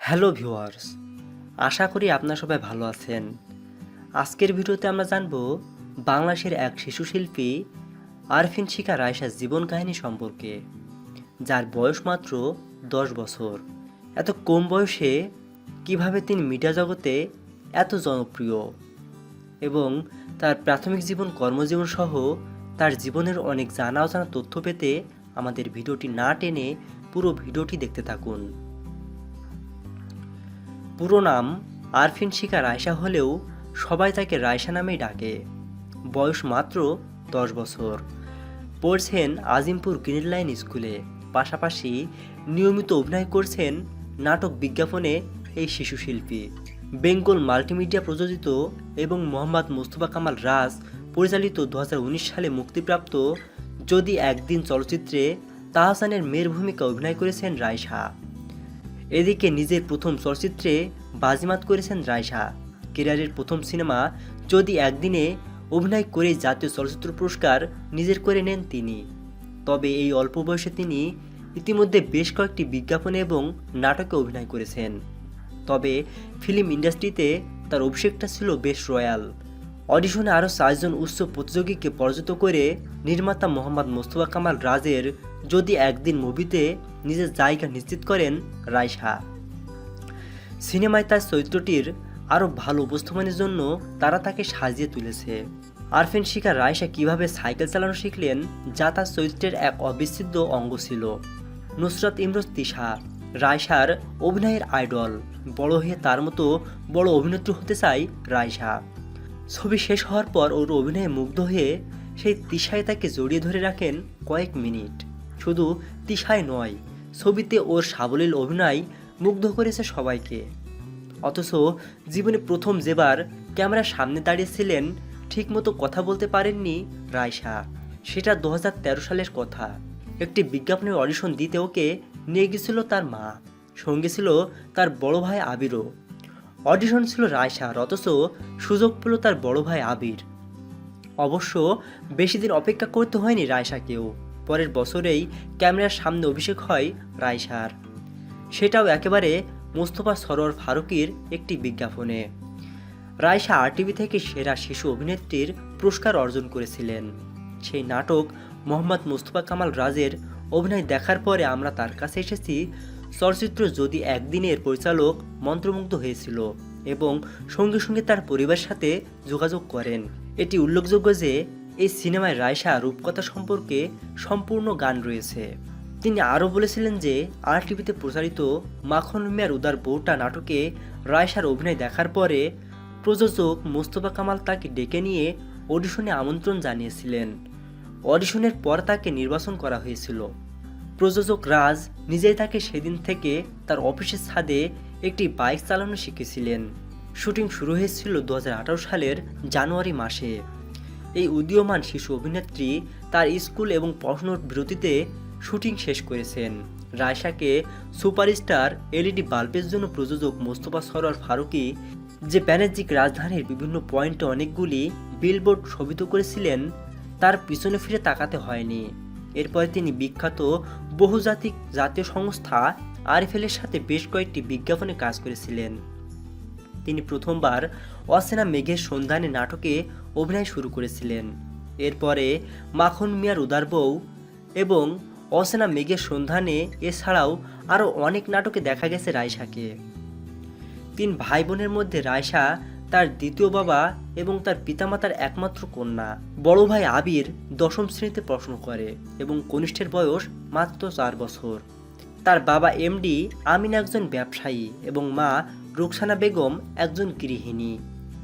Hello viewers, আশা করি আপনারা সবাই ভালো আছেন। আজকের ভিডিওতে আমরা জানব বাংলাদেশের এক শিশু শিল্পী আরফিন শিকা রায়সার জীবন কাহিনী সম্পর্কে, যার বয়স মাত্র দশ বছর। এত কম বয়সে কীভাবে তিনি মিডিয়া জগতে এত জনপ্রিয় এবং তার প্রাথমিক জীবন কর্মজীবন সহ তার জীবনের অনেক জানা অজানা তথ্য পেতে আমাদের ভিডিওটি না টেনে পুরো ভিডিওটি দেখতে থাকুন। পুরো নাম আরফিন শিকা রায়সা হলেও সবাই তাকে রায়সা নামেই ডাকে। বয়স মাত্র দশ বছর। পড়ছেন আজিমপুর গ্রিন লাইন স্কুলে। পাশাপাশি নিয়মিত অভিনয় করছেন নাটক বিজ্ঞাপনে এই শিশু শিল্পী। বেঙ্গল মাল্টিমিডিয়া প্রযোজিত এবং মোহাম্মদ মোস্তফা কামাল রাজ পরিচালিত দু হাজার উনিশ সালে মুক্তিপ্রাপ্ত যদি একদিন চলচ্চিত্রে তাহসানের মেয়ের ভূমিকা অভিনয় করেছেন রায়সা এদিকে নিজের প্রথম চলচ্চিত্রে বাজিমাত করেছেন রায়সা কেরিয়ারের প্রথম সিনেমা যদি একদিনে অভিনয় করে জাতীয় চলচ্চিত্র পুরস্কার নিজের করে নেন তিনি। তবে এই অল্প বয়সে তিনি ইতিমধ্যে বেশ কয়েকটি বিজ্ঞাপনে এবং নাটকে অভিনয় করেছেন। তবে ফিল্ম ইন্ডাস্ট্রিতে তার অভিষেকটা ছিল বেশ রয়্যাল। অডিশনে আরও চারজন উচ্চ প্রতিযোগীকে পরাজিত করে নির্মাতা মোহাম্মদ মোস্তফা কামাল রাজের যদি একদিন মুভিতে নিজের জায়গা নিশ্চিত করেন রায়সা সিনেমায় তার চরিত্রটির আরও ভালো উপস্থাপনের জন্য তারা তাকে সাজিয়ে তুলেছে। আরফিন শিকার রায়সা কীভাবে সাইকেল চালানো শিখলেন, যা তার চরিত্রের এক অবিচ্ছেদ্য অঙ্গ ছিল। নুসরত ইমরোজ তিশা রায়সার অভিনয়ের আইডল। বড় হয়ে তার মতো বড় অভিনেত্রী হতে চায় রায়সা ছবি শেষ হওয়ার পর ওর অভিনয়ে মুগ্ধ হয়ে সেই তিশায় তাকে জড়িয়ে ধরে রাখেন কয়েক মিনিট। শুধু তিশায় নয় ছবিতে ওর সাবলীল অভিনয় মুগ্ধ করেছে সবাইকে। অথচ জীবনে প্রথম যেবার ক্যামেরার সামনে দাঁড়িয়েছিলেন, ঠিকমতো কথা বলতে পারেননি রায়সা সেটা দু তেরো সালের কথা। একটি বিজ্ঞাপনের অডিশন দিতে ওকে নিয়ে গেছিল তার মা, সঙ্গে ছিল তার বড় ভাই আবিরও। অডিশন ছিল রায়সার অথচ সুযোগ পেল তার বড় ভাই আবির। অবশ্য বেশি দিন অপেক্ষা করতে হয়নি রায়সাকেও পরের বছরেই ক্যামেরার সামনে অভিষেক হয় রায়সার সেটাও একেবারে মোস্তফা সরোয়ার ফারুকির একটি বিজ্ঞাপনে। রায়সা আরটিভি থেকে সেরা শিশু অভিনেত্রীর পুরস্কার অর্জন করেছিলেন। সেই নাটক মোহাম্মদ মুস্তফা কামাল রাজের অভিনয় দেখার পরে আমরা তার কাছে এসেছি, চলচ্চিত্র যদি একদিনের পরিচালক মন্ত্রমুগ্ধ হয়েছিল এবং সঙ্গে সঙ্গে তার পরিবারের সাথে যোগাযোগ করেন। এটি উল্লেখযোগ্য যে এই সিনেমায় রায়সা রূপকথা সম্পর্কে সম্পূর্ণ গান রয়েছে। তিনি আরও বলেছিলেন যে আর টিভিতে প্রচারিত মাখন মিয়ার উদার বউটা নাটকে রায়সার অভিনয় দেখার পরে প্রযোজক মোস্তফা কামাল তাকে ডেকে নিয়ে অডিশনে আমন্ত্রণ জানিয়েছিলেন। অডিশনের পর তাকে নির্বাচন করা হয়েছিল। প্রযোজক রাজ নিজেই তাকে সেদিন থেকে তার অফিসের ছাদে একটি বাইক চালানো শিখেছিলেন। শুটিং শুরু হয়েছিল দু হাজার আঠারো সালের জানুয়ারি মাসে। এই উদীয়মান শিশু অভিনেত্রী তার স্কুল এবং পড়াশোনার বিরতিতে শুটিং শেষ করেছেন। রায়সাকে সুপারস্টার এলইডি বাল্বের জন্য প্রযোজক মোস্তফা সরোয়ার ফারুকি, যে বাণিজ্যিক রাজধানীর বিভিন্ন পয়েন্টে অনেকগুলি বিলবোর্ড শোভিত করেছিলেন, তার পিছনে ফিরে তাকাতে হয়নি। এরপরে তিনি বিখ্যাত বহুজাতিক জাতীয় সংস্থা আরএফএলের সাথে বেশ কয়েকটি বিজ্ঞাপনে কাজ করেছিলেন। তিনি প্রথমবার অসেনা মেঘের সন্ধানে নাটকে অভিনয় শুরু করেছিলেন। এরপরে মাখন মিয়ার উদার বউ এবং অসেনা মেঘের সন্ধানে এছাড়াও আরও অনেক নাটকে দেখা গেছে রায়শাকে। তিন ভাই বোনের মধ্যে রায়শা তার দ্বিতীয় বাবা এবং তার পিতামাতার একমাত্র কন্যা। বড় ভাই আবির দশম শ্রেণীতে পড়াশোনা করে এবং কনিষ্ঠের বয়স মাত্র চার বছর। তার বাবা এমডি আমিন একজন ব্যবসায়ী এবং মা রুকসানা বেগম একজন গৃহিণী।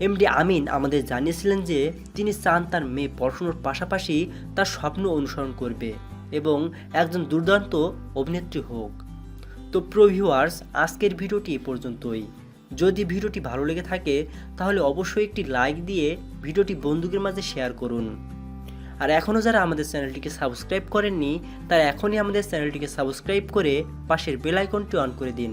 এমডি আমিন আমাদের জানিয়েছিলেন যে তিনি চান তার মেয়ে পড়াশুনোর পাশাপাশি তার স্বপ্ন অনুসরণ করবে এবং একজন দুর্দান্ত অভিনেত্রী হোক। তো প্রো ভিউয়ার্স আজকের ভিডিওটি এ পর্যন্তই। যদি ভিডিওটি ভালো লেগে থাকে, তাহলে অবশ্যই একটি লাইক দিয়ে ভিডিওটি বন্ধুদের মাঝে শেয়ার করুন। আর এখনও যারা আমাদের চ্যানেলটিকে সাবস্ক্রাইব করেননি, তারা এখনই আমাদের চ্যানেলটিকে সাবস্ক্রাইব করে পাশের বেল আইকনটি অন করে দিন।